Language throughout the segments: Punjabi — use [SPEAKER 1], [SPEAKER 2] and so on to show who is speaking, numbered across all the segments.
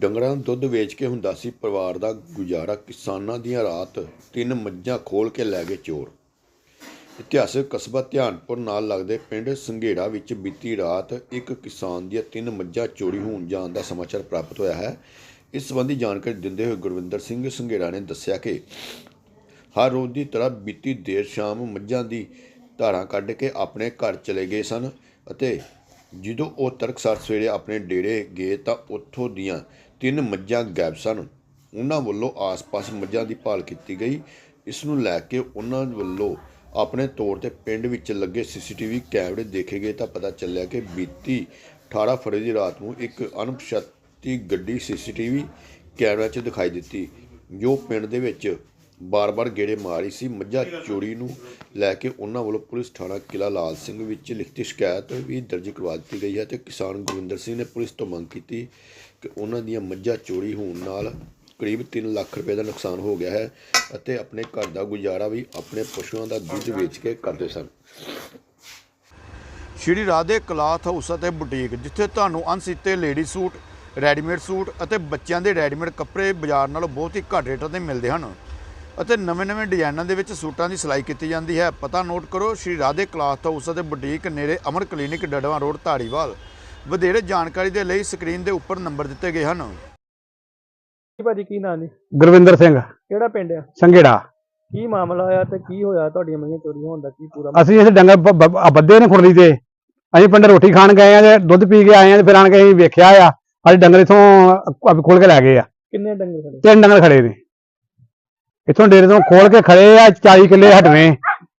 [SPEAKER 1] ਡੰਗਰਾਂ ਦਾ ਦੁੱਧ ਵੇਚ ਕੇ ਹੁੰਦਾ ਸੀ। ਪਰਿਵਾਰ ਦਾ ਗੁਜ਼ਾਰਾ ਕਿਸਾਨਾਂ ਦੀਆਂ ਰਾਤ ਤਿੰਨ ਮੱਝਾਂ ਖੋਲ ਕੇ ਲੈ ਗਏ ਚੋਰ। ਇਤਿਹਾਸਕ ਕਸਬਾ ਧਿਆਨਪੁਰ ਨਾਲ ਲੱਗਦੇ ਪਿੰਡ ਸੰਘੇੜਾ ਵਿੱਚ ਬੀਤੀ ਰਾਤ ਇੱਕ ਕਿਸਾਨ ਦੀਆਂ ਤਿੰਨ ਮੱਝਾਂ ਚੋਰੀ ਹੋਣ ਜਾਣ ਦਾ ਸਮਾਚਾਰ ਪ੍ਰਾਪਤ ਹੋਇਆ ਹੈ। ਇਸ ਸੰਬੰਧੀ ਜਾਣਕਾਰੀ ਦਿੰਦੇ ਹੋਏ ਗੁਰਵਿੰਦਰ ਸਿੰਘ ਸੰਘੇੜਾ ਨੇ ਦੱਸਿਆ ਕਿ ਹਰ ਰੋਜ਼ ਦੀ ਤਰ੍ਹਾਂ ਬੀਤੀ ਦੇਰ ਸ਼ਾਮ ਮੱਝਾਂ ਦੀ ਧਾਰਾਂ ਕੱਢ ਕੇ ਆਪਣੇ ਘਰ ਚਲੇ ਗਏ ਸਨ ਅਤੇ ਜਦੋਂ ਉਹ ਤੜਕਸਾਰ ਸਵੇਰੇ ਆਪਣੇ ਡੇਰੇ ਗਏ ਤਾਂ ਉੱਥੋਂ ਦੀਆਂ ਤਿੰਨ ਮੱਝਾਂ ਗਾਇਬ ਸਨ। ਉਹਨਾਂ ਵੱਲੋਂ ਆਸ-ਪਾਸ ਮੱਝਾਂ ਦੀ ਭਾਲ ਕੀਤੀ ਗਈ। ਇਸ ਨੂੰ ਲੈ ਕੇ ਉਹਨਾਂ ਵੱਲੋਂ ਆਪਣੇ ਤੌਰ ਤੇ ਪਿੰਡ ਵਿੱਚ ਲੱਗੇ ਸੀਸੀਟੀਵੀ ਕੈਮਰੇ ਦੇਖੇ ਗਏ ਤਾਂ ਪਤਾ ਚੱਲਿਆ ਕਿ ਬੀਤੀ 18 ਫਰਵਰੀ ਦੀ ਰਾਤ ਨੂੰ ਇੱਕ ਅਣਪਛਾਤੀ ਗੱਡੀ ਸੀਸੀਟੀਵੀ ਕੈਮਰਿਆਂ 'ਚ ਦਿਖਾਈ ਦਿੱਤੀ। ਜੋ ਪਿੰਡ ਦੇ ਵਿੱਚ ਬਾਰ-ਬਾਰ ਗੇੜੇ ਮਾਰੀ ਸੀ। ਮੱਝਾਂ ਚੋਰੀ ਨੂੰ ਲੈ ਕੇ ਉਹਨਾਂ ਵੱਲੋਂ ਪੁਲਿਸ ਥਾਣਾ ਕਿਲਾ ਲਾਲ ਸਿੰਘ ਵਿੱਚ ਲਿਖਤੀ ਸ਼ਿਕਾਇਤ ਵੀ ਦਰਜ ਕਰਵਾ ਦਿੱਤੀ ਗਈ ਹੈ ਤੇ ਕਿਸਾਨ ਗੁਰਵਿੰਦਰ ਸਿੰਘ ਨੇ ਪੁਲਿਸ ਤੋਂ ਮੰਗ ਕੀਤੀ ਕਿ ਉਹਨਾਂ ਦੀਆਂ ਮੱਝਾਂ ਚੋਰੀ ਹੋਣ ਨਾਲ ਕਰੀਬ 3 ਲੱਖ ਰੁਪਏ ਦਾ ਨੁਕਸਾਨ ਹੋ ਗਿਆ ਹੈ ਅਤੇ ਆਪਣੇ ਘਰ ਦਾ ਗੁਜ਼ਾਰਾ ਵੀ ਆਪਣੇ ਪਸ਼ੂਆਂ ਦਾ ਦੁੱਧ ਵੇਚ ਕੇ ਕਰਦੇ ਸਨ। ਸ਼੍ਰੀ ਰਾਧੇ ਕਲਾਥ ਹਾਊਸ ਅਤੇ ਬੁਟੀਕ, ਜਿੱਥੇ ਤੁਹਾਨੂੰ ਅਣਸੀਤੇ ਲੇਡੀ ਸੂਟ, ਰੈਡੀਮੇਡ ਸੂਟ ਅਤੇ ਬੱਚਿਆਂ ਦੇ ਰੈਡੀਮੇਡ ਕੱਪੜੇ ਬਾਜ਼ਾਰ ਨਾਲੋਂ ਬਹੁਤ ਹੀ ਘੱਟ ਰੇਟਾਂ ਤੇ ਮਿਲਦੇ ਹਨ। ਅਤੇ ਨਵੇਂ-ਨਵੇਂ ਡਿਜ਼ਾਈਨਾਂ ਦੇ ਵਿੱਚ ਸੂਟਾਂ ਦੀ ਸਿਲਾਈ ਕੀਤੀ ਜਾਂਦੀ ਹੈ। ਪਤਾ ਨੋਟ ਕਰੋ ਸ਼੍ਰੀ ਰਾਧੇ ਕਲਾਥ ਹਾਊਸ ਅਤੇ ਬੁਟੀਕ ਨੇੜੇ ਅਮਰ ਕਲੀਨਿਕ ਡੜਵਾ ਰੋਡ ਧਾਰੀਵਾਲ। ਵਧੇਰੇ ਜਾਣਕਾਰੀ ਦੇ ਲਈ ਸਕਰੀਨ ਦੇ ਉੱਪਰ ਨੰਬਰ ਦਿੱਤੇ ਗਏ ਹਨ।
[SPEAKER 2] ਜੀ ਭਾਜੀ ਕੀ ਨਾਂ ਜੀ?
[SPEAKER 3] ਗੁਰਵਿੰਦਰ ਸਿੰਘ।
[SPEAKER 2] ਕਿਹੜਾ ਪਿੰਡ ਆ?
[SPEAKER 3] ਸੰਘੇੜਾ।
[SPEAKER 2] ਕੀ ਮਾਮਲਾ ਆ ਤੇ ਕੀ ਹੋਇਆ? ਤੁਹਾਡੀਆਂ ਮਈਆਂ ਚੋਰੀ ਹੋਣ ਦਾ ਕੀ ਪੂਰਾ
[SPEAKER 3] ਅਸੀਂ ਇਸ ਡੰਗਰ ਬ- ਬੱਦੇ ਨੇ ਖੁਰਲੀ ਤੇ। ਅਸੀਂ ਪਿੰਡ ਰੋਟੀ ਖਾਣ ਗਏ ਆ ਤੇ ਦੁੱਧ ਪੀ ਕੇ ਆਏ ਆ ਤੇ ਫਿਰ ਆਣ ਕੇ ਅਸੀਂ ਵੇਖਿਆ ਆ। ਅੱਜ ਡੰਗਰ ਇਥੋਂ ਖੋਲ ਕੇ ਲੈ ਗਏ ਆ।
[SPEAKER 2] ਕਿੰਨੇ ਡੰਗਰ ਖੜੇ?
[SPEAKER 3] ਤਿੰਨ ਡੰਗਰ ਖੜੇ ਨੇ। ਇਥੋਂ ਡੇਰੇ ਤੋਂ ਖੋਲ ਕੇ ਖੜੇ ਆ 40 ਕਿੱਲੇ ਹਟਵੇਂ।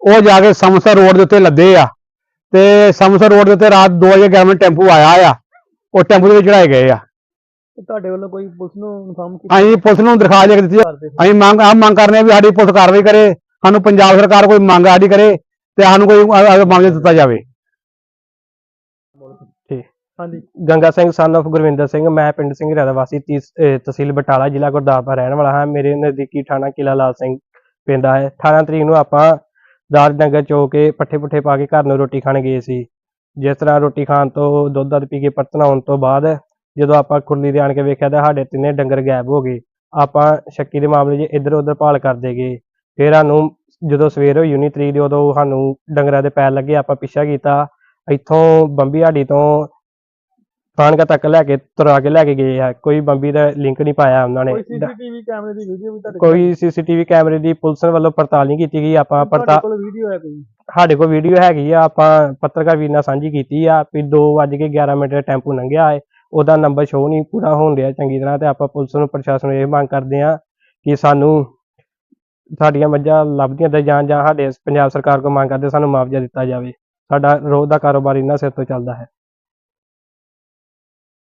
[SPEAKER 3] ਉਹ ਜਾ ਕੇ ਸਮਸਰ ਰੋਡ ਦੇ ਉੱਤੇ ਲੱਦੇ ਆ। ਤੇ ਸਮਸਰ ਰੋਡ ਦੇ ਉੱਤੇ ਰਾਤ 2 ਵਜੇ ਗਵਰਨਮੈਂਟ ਟੈਂਪੂ ਆਇਆ ਆ। ਉਹ ਟੈਂਪੂ ਦੇ ਵਿੱਚ ਚੜਾਏ ਗਏ ਆ।
[SPEAKER 2] ਤੁਹਾਡੇ ਵੱਲੋਂ ਕੋਈ ਪੁਲਿਸ ਨੂੰ ਇਨਫਾਰਮ ਕੀਤਾ?
[SPEAKER 3] ਅਸੀਂ ਪੁਲਿਸ ਨੂੰ ਦਰਖਾਸਤ ਦੇ ਕੇ ਦਿੱਤੀ? ਅਸੀਂ ਮੰਗ ਆ ਮੰਗ ਕਰਨੇ ਆ ਵੀ ਸਾਡੀ ਪੁਲਿਸ ਕਾਰਵਾਈ ਕਰੇ। ਸਾਨੂੰ ਪੰਜਾਬ ਸਰਕਾਰ ਕੋਈ ਮੰਗ ਸਾਡੀ ਕਰੇ ਤੇ ਸਾਨੂੰ ਕੋਈ ਮਾਮਲਾ ਦਿੱਤਾ ਜਾਵੇ।
[SPEAKER 2] ਹਾਂਜੀ।
[SPEAKER 4] ਗੰਗਾ ਸਿੰਘ ਸਨ of ਗੁਰਵਿੰਦਰ ਸਿੰਘ, ਮੈਂ ਪਿੰਡ ਸਿੰਘ ਦਾ ਵਾਸੀ, ਤੀਸ- ਅਹ ਤਹਿਸੀਲ ਬਟਾਲਾ, ਜ਼ਿਲ੍ਹਾ ਗੁਰਦਾਸਪੁਰ ਰਹਿਣ ਵਾਲਾ ਹਾਂ। ਮੇਰੇ ਨਜ਼ਦੀਕੀ ਥਾਣਾ ਕਿਲਾ ਲਾਲ ਸਿੰਘ ਪੈਂਦਾ ਹੈ 18 ਤਰੀਕ ਨੂੰ ਆਪਾਂ ਰਾਤ ਡੰਗਰ ਚੋ ਕੇ ਪੱਠੇ ਪੁੱਠੇ ਪਾ ਕੇ ਘਰ ਨੂੰ ਰੋਟੀ ਖਾਣ ਗਏ ਸੀ। ਜਿਸ ਤਰ੍ਹਾਂ ਰੋਟੀ ਖਾਣ ਤੋਂ, ਦੁੱਧ ਦੱਧ ਪੀ ਕੇ ਪਰਤਨ ਆਉਣ ਤੋਂ ਬਾਅਦ ਜਦੋਂ ਆਪਾਂ ਖੁਰਲੀ ਦੇ ਆਣ ਕੇ ਵੇਖਿਆ ਤਾਂ ਸਾਡੇ ਤਿੰਨੇ ਡੰਗਰ ਗਾਇਬ ਹੋ ਗਏ। ਆਪਾਂ ਸ਼ੱਕੀ ਦੇ ਮਾਮਲੇ 'ਚ ਇੱਧਰ ਉੱਧਰ ਭਾਲ ਕਰਦੇ ਗਏ। ਫਿਰ ਸਾਨੂੰ ਜਦੋਂ ਸਵੇਰ ਹੋਈ 19 ਤਰੀਕ ਦੀ ਉਦੋਂ ਸਾਨੂੰ ਡੰਗਰਾਂ ਦੇ ਪੈਰ ਲੱਗੇ, ਆਪਾਂ ਪਿੱਛਾ ਕੀਤਾ। ਇੱਥੋਂ ਬੰਬੀ ਹਾਡੀ ਤੋਂ ਖਾਨਕਾ ਤੱਕ ਲੈ ਕੇ ਤੁਰਾ ਕੇ ਲੈ ਕੇ ਗਏ ਆ। ਕੋਈ ਬੰਬੀ ਦਾ ਲਿੰਕ ਨਹੀਂ ਪਾਇਆ ਉਹਨਾਂ ਨੇ।
[SPEAKER 2] ਕੋਈ ਸੀਸੀਟੀਵੀ ਕੈਮਰੇ ਦੀ ਵੀਡੀਓ ਵੀ ਤੁਹਾਡੇ
[SPEAKER 4] ਕੋਈ ਸੀਸੀਟੀਵੀ ਕੈਮਰੇ ਦੀ ਪੁਲਿਸ ਵੱਲੋਂ ਪੜਤਾਲ ਨਹੀਂ ਕੀਤੀ ਗਈ। ਆਪਾਂ ਪੜਤਾਲ
[SPEAKER 2] ਕੋਲ ਵੀਡੀਓ ਹੈ ਕੋਈ?
[SPEAKER 4] ਸਾਡੇ ਕੋਲ ਵੀਡੀਓ ਹੈਗੀ ਆ। ਆਪਾਂ ਪੱਤਰਕਾਰ ਵੀਰ ਨਾਲ ਸਾਂਝੀ ਕੀਤੀ ਆ ਵੀ 2:11 ਮਿੰਟ ਦਾ ਟੈਂਪੂ ਲੰਘਿਆ ਹੈ ਉਹਦਾ ਨੰਬਰ ਸ਼ੋ ਨਹੀਂ ਪੂਰਾ ਹੋਣ ਡਿਆ ਚੰਗੀ ਤਰ੍ਹਾਂ ਤੇ ਆਪਾਂ ਪੁਲਿਸ ਨੂੰ ਪ੍ਰਸ਼ਾਸਨ ਨੂੰ ਇਹ ਮੰਗ ਕਰਦੇ ਆ ਕਿ ਸਾਨੂੰ ਸਾਡੀਆਂ ਮੱਝਾਂ ਲੱਭਦੀਆਂ ਤੇ ਜਾਂ ਜਾਂ ਸਾਡੇ ਪੰਜਾਬ ਸਰਕਾਰ ਕੋਲ ਮੰਗ ਕਰਦੇ ਸਾਨੂੰ ਮੁਆਵਜ਼ਾ ਦਿੱਤਾ ਜਾਵੇ। ਸਾਡਾ ਰੋਜ਼ ਦਾ ਕਾਰੋਬਾਰ ਇਹਨਾਂ ਸਿਰ ਤੋਂ ਚੱਲਦਾ ਹੈ।